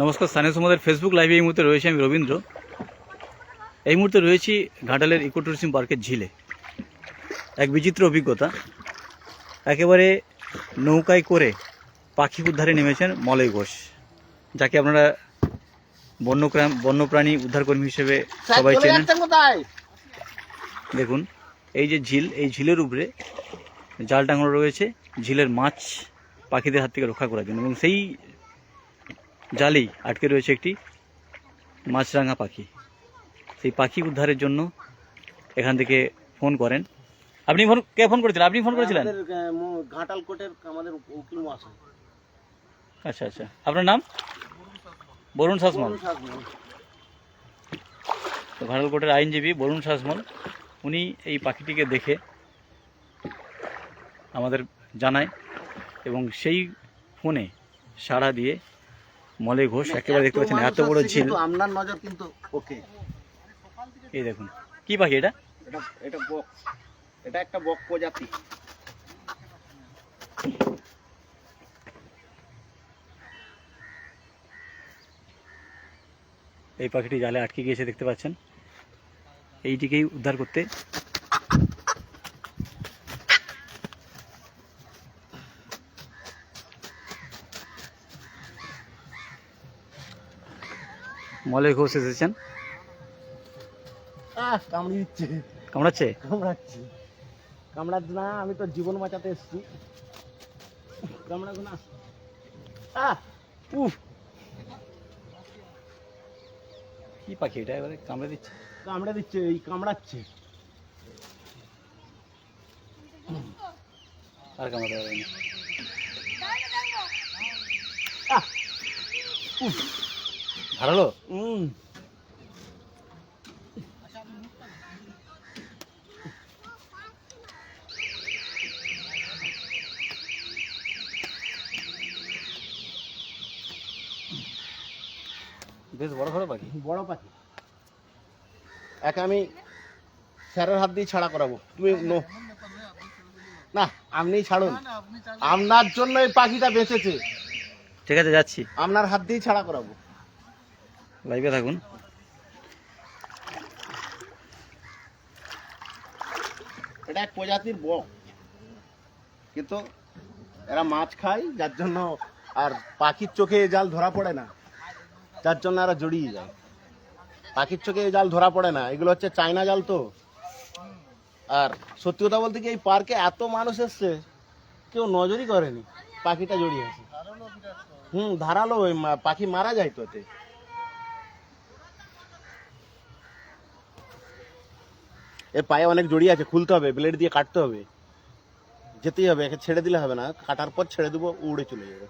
নমস্কার স্থানীয় সমাজের ফেসবুক লাইভে এই মুহূর্তে রয়েছে আমি রবীন্দ্র। এই মুহূর্তে রয়েছি ঘাটালের ইকো ট্যুরিজম পার্কের ঝিলে। এক বিচিত্র অভিজ্ঞতা। একেবারে নৌকায় করে পাখি উদ্ধারে নেমেছেন মলয় ঘোষ যাকে আপনারা বন্যপ্রাণ বন্যপ্রাণী উদ্ধারকর্মী হিসেবে সবাই চেনেন। দেখুন এই যে ঝিল এই ঝিলের উপরে জাল টাঙানো রয়েছে। ঝিলের মাছ পাখিদের হাত থেকে রক্ষা করার জন্য এবং সেই জালেই আটকে রয়েছে একটি মাছরাঙা পাখি। সেই পাখি উদ্ধারের জন্য এখান থেকে ফোন করেন। আপনি ফোন কে ফোন করেছিলেন আপনি ফোন করেছিলেন? ঘাটাল কোটের আমাদের উকিল আচ্ছা আচ্ছা। আপনার নাম? বরুণ শাসমল তো ঘাটালকোটের আইনজীবী বরুণ শাসমল উনি এই পাখিটিকে দেখে আমাদের জানায় এবং সেই ফোনে সাড়া দিয়ে মলে ঘোষ একেবারে দেখতে পাচ্ছেন এত বড় ঝিল কিন্তু আপনার নজর কিন্তু ওকে। এই দেখুন কি পাখি এটা? এটা এটা বক এটা একটা বক প্রজাতি। এই পাখিটি জালে আটকে গিয়েছে দেখতে পাচ্ছেন। এইটিকেই উদ্ধার করতে মলে ঘোষ এসেছেন? আহ কামড়ি দিচ্ছে কামড়াচ্ছে? কামড়াচ্ছে। কামড়াচ্ছে না আমি তো জীবন বাঁচাতে এসেছি। কামড়াবো না আহ উফ। কি পাখি এটা এবারে? কামড়ে দিচ্ছে? কামড়ে দিচ্ছে এই কামড়াচ্ছে। আর কামড়াতে পারবে না। আহ উফ। ভালো উম। বেশ বড় বড় পাখি বড় পাখি। এক আমি স্যারের হাত দিয়ে ছাড়া করাবো। তুমি নো না আপনি ছাড়ুন। আপনার জন্য এই পাখিটা বেঁচেছে। ঠিক আছে যাচ্ছি। আপনার হাত দিয়ে ছাড়া করাবো। লাইভে থাকুন। এটা এক প্রজাতির বক। কিন্তু এরা মাছ খায়, যার জন্য আর পাখির চোখে জাল ধরা পড়ে না। যার জন্য এরা জড়িয়ে যায়। পাখির চোখে জাল ধরা পড়ে না। এগুলো হচ্ছে চায়না জাল তো। আর সত্যি কথা বলতে কি, এই পার্কে এত মানুষ এসছে, কেউ নজরই করেনি পাখিটা জড়িয়ে আছে। হুম, ধারালো পাখি মারা যায় তো এতে। এর পায়ে অনেক জড়িয়ে আছে, খুলতে হবে ব্লেড দিয়ে কাটতে হবে। যেতেই হবে, একে ছেড়ে দিলে হবে না, কাটার পর ছেড়ে দেবো, উড়ে চলে যাবে।